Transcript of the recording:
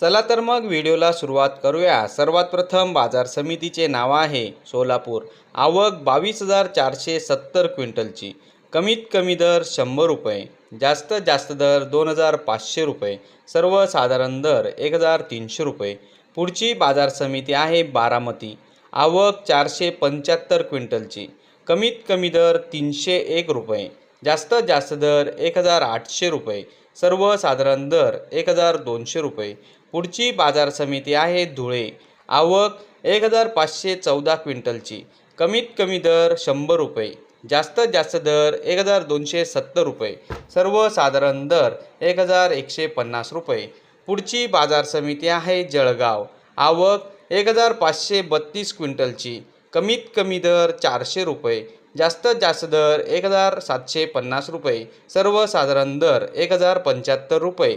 चला तर मग व्हिडिओला सुरुवात करूया. सर्वात प्रथम बाजार समितीचे नाव आहे सोलापूर. आवक बावीस हजार चारशे सत्तर क्विंटलची. कमीत कमी दर शंभर रुपये. जास्त जास्त दर दोन हजार पाचशे रुपये. सर्वसाधारण दर एक हजार तीनशे रुपये. पुढची बाजार समिती आहे बारामती. आवक चारशे पंच्याहत्तर क्विंटलची. कमीत कमी दर तीनशे एक रुपये. जास्त जास्त दर एक हजार आठशे रुपये. सर्वसाधारण दर एक हजार दोनशे रुपये. पुढची बाजार समिती आहे धुळे. आवक एक हजार पाचशे चौदा क्विंटलची. कमीत कमी दर शंभर रुपये. जास्तीत जास्त दर एक हजार दोनशे सत्तर रुपये. सर्वसाधारण दर एक हजार एकशे पन्नास रुपये. पुढची बाजार समिती आहे जळगाव. आवक एक हजार पाचशे बत्तीस क्विंटलची. कमीत कमी दर चारशे रुपये. जास्तीत जास्त दर एक हजार सातशे पन्नास रुपये. सर्वसाधारण दर एक हजार पंच्याहत्तर रुपये.